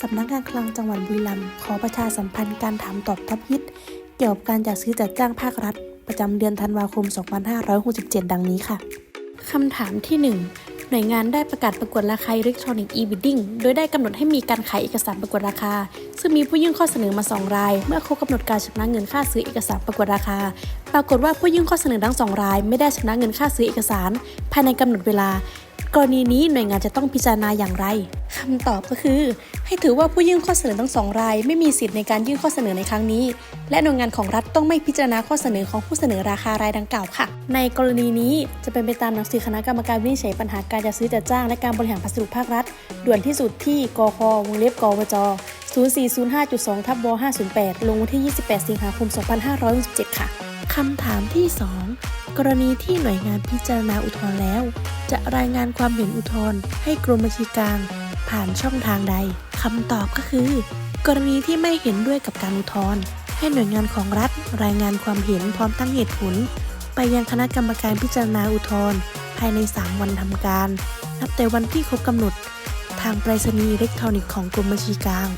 สำนักงานคลังจังหวัดบุรีรัมย์ขอประชาสัมพันธ์การถามตอบท็อปฮิต เกี่ยวกับการจัดซื้อจัดจ้างภาครัฐ ประจำเดือนธันวาคม 2567 ดังนี้ค่ะ คำถามที่ 1 หน่วยงานได้ประกาศประกวดราคาอิเล็กทรอนิกส์ e-bidding โดยได้กำหนดให้มีการขายเอกสารประกวดราคา ซึ่งมีผู้ยื่นข้อเสนอมา 2 ราย เมื่อครบกำหนดการชำระเงินค่าซื้อเอกสารประกวดราคา ปรากฏว่าผู้ยื่นข้อเสนอทั้งสองราย ไม่ได้ชำระเงินค่าซื้อเอกสาร ภายในกำหนดเวลา กรณีนี้หน่วยงานจะต้องพิจารณาอย่างไรคำตอบก็คือ ให้ถือว่าผู้ยื่นข้อเสนอทั้งสองราย ไม่มีสิทธิ์ในการยื่นข้อเสนอในครั้งนี้ และหน่วยงานของรัฐต้องไม่พิจารณาข้อเสนอของผู้เสนอราคารายดังกล่าวค่ะ ในกรณีนี้จะเป็นไปตามหนังสือคณะกรรมการวินิจฉัยปัญหาการจัดซื้อจัดจ้างและการบริหารพัสดุภาครัฐ ด่วนที่สุดที่กค วงเล็บกวจ0405.2ทับว508 ลงวันที่ 28 สิงหาคม 2567 ค่ะ คำถามที่ 2 กรณีที่หน่วยงานพิจารณาอุทธรณ์แล้ว จะรายงานความเห็นอุทธรณ์ให้กรมบัญชีกลาง ผ่านช่องทางใดคำตอบก็คือ กรณีที่ไม่เห็นด้วยกับการอุทธรณ์ให้หน่วยงานของรัฐ รายงานความเห็นพร้อมตั้งเหตุผล ไปยังคณะกรรมการพิจารณาอุทธรณ์ภายใน 3 วันทำการ นับแต่วันที่ครบกำหนด ทางไปรษณีย์อิเล็กทรอนิกส์ของกรมบัญชีกลาง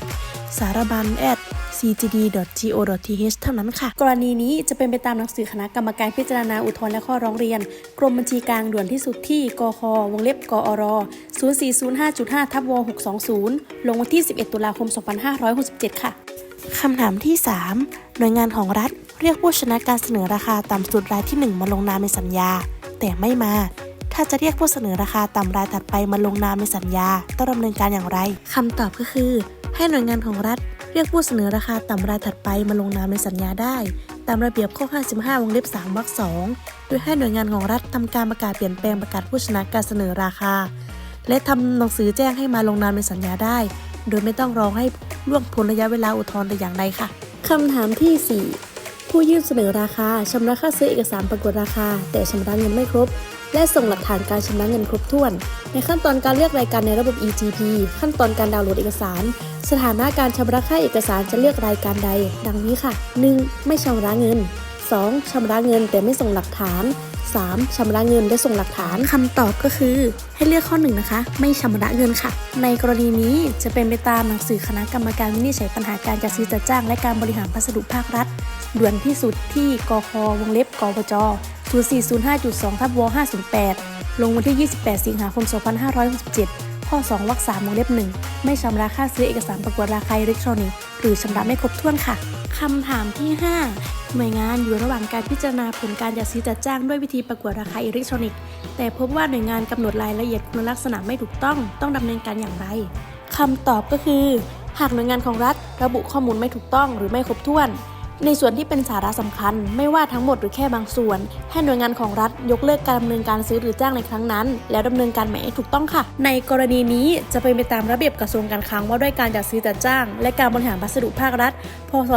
สารบัญ at cgd.go.th เท่านั้นค่ะ กรณีนี้จะเป็นไปตามหนังสือคณะกรรมการพิจารณาอุทธรณ์และข้อร้องเรียน กรมบัญชีกลางด่วนที่สุดที่กควงเล็บกอร0405.5ทับว620 ลงวันที่ 11 ตุลาคม 2567 ค่ะคำถามที่ 3 หน่วยงานของรัฐ เรียกผู้ชนะการเสนอราคาต่ำสุดรายที่ 1 มาลงนามในสัญญา แต่ไม่มา ถ้าจะเรียกผู้เสนอราคาต่ำรายถัดไปมาลงนามในสัญญา ต้องดำเนินการอย่างไรคำตอบก็คือ ให้หน่วยงานของรัฐ เรียกผู้เสนอราคาต่ำรายถัดไปมาลงนามในสัญญาได้ ตามระเบียบข้อ 55 วงเล็บ 3 วรรค 2 โดยให้หน่วยงานของรัฐทำการประกาศเปลี่ยนแปลงประกาศผู้ชนะการเสนอราคา และทำหนังสือแจ้งให้มาลงนามในสัญญาได้ โดยไม่ต้องรอให้ล่วงพ้นระยะเวลาอุทธรณ์แต่อย่างใดค่ะคำถามที่ 4 ผู้ยื่นเสนอราคาชำระค่าซื้อเอกสารประกวดราคา แต่ชำระเงินไม่ครบ และส่งหลักฐานการชำระเงินครบถ้วน ในขั้นตอนการเลือกรายการในระบบ EGP ขั้นตอนการดาวน์โหลดเอกสาร สถานะการชำระค่าเอกสารจะเลือกรายการใด ดังนี้ค่ะ 1. ไม่ชำระเงิน 2. ชำระเงินแต่ไม่ส่งหลักฐาน 3. ชำระเงินและส่งหลักฐานคำตอบก็คือ ให้เลือกข้อหนึ่งนะคะ ไม่ชำระเงินค่ะ ในกรณีนี้จะเป็นไปตามหนังสือคณะกรรมการวินิจฉัยปัญหาการจัดซื้อจัดจ้าง และการบริหารพัสดุภาครัฐ ด่วนที่สุดที่กควงเล็บกวจ0405.2ทับว508 ลงวันที่ 28 สิงหาคม 2567 ข้อ 2 วรรค3วงเล็บ 1 ไม่ชำระค่าซื้อเอกสารประกวดราคาอิเล็กทรอนิกส์หรือชำระไม่ครบถ้วนค่ะ คำถามที่ 5 หน่วยงานอยู่ระหว่างการพิจารณาผลการจัดซื้อจัดจ้างด้วยวิธีประกวดราคาอิเล็กทรอนิกส์ แต่พบว่าหน่วยงานกำหนดรายละเอียดคุณลักษณะไม่ถูกต้อง ต้องดำเนินการอย่างไรคำตอบก็คือ หากหน่วยงานของรัฐ ระบุข้อมูลไม่ถูกต้องหรือไม่ครบถ้วน ในส่วนที่เป็นสาระสำคัญ ไม่ว่าทั้งหมดหรือแค่บางส่วน ให้หน่วยงานของรัฐยกเลิกการดำเนินการซื้อหรือจ้างในครั้งนั้น แล้วดำเนินการใหม่ให้ถูกต้องค่ะ ในกรณีนี้จะเป็นไปตามระเบียบกระทรวงการคลังว่าด้วยการจัดซื้อจัดจ้าง และการบริหารพัสดุภาครัฐ พศ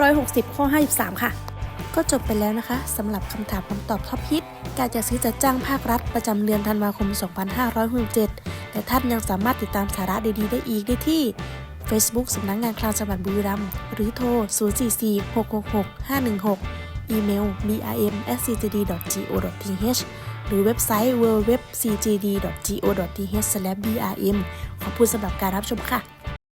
2560 ข้อ 53 ค่ะ ก็จบไปแล้วนะคะสำหรับคำถามคำตอบท็อปฮิตการจัดซื้อจัดจ้างภาครัฐประจำเดือนธันวาคม 2567แต่ท่านยังสามารถติดตามสาระดีๆ ได้อีกได้ที่ Facebook สำนักงานคลังจังหวัดบุรีรัมย์หรือโทร 044-666-516 อีเมล brm@cgd.go.th หรือเว็บไซต์ www.cgd.go.th/brm ขอบคุณสำหรับการรับชมค่ะ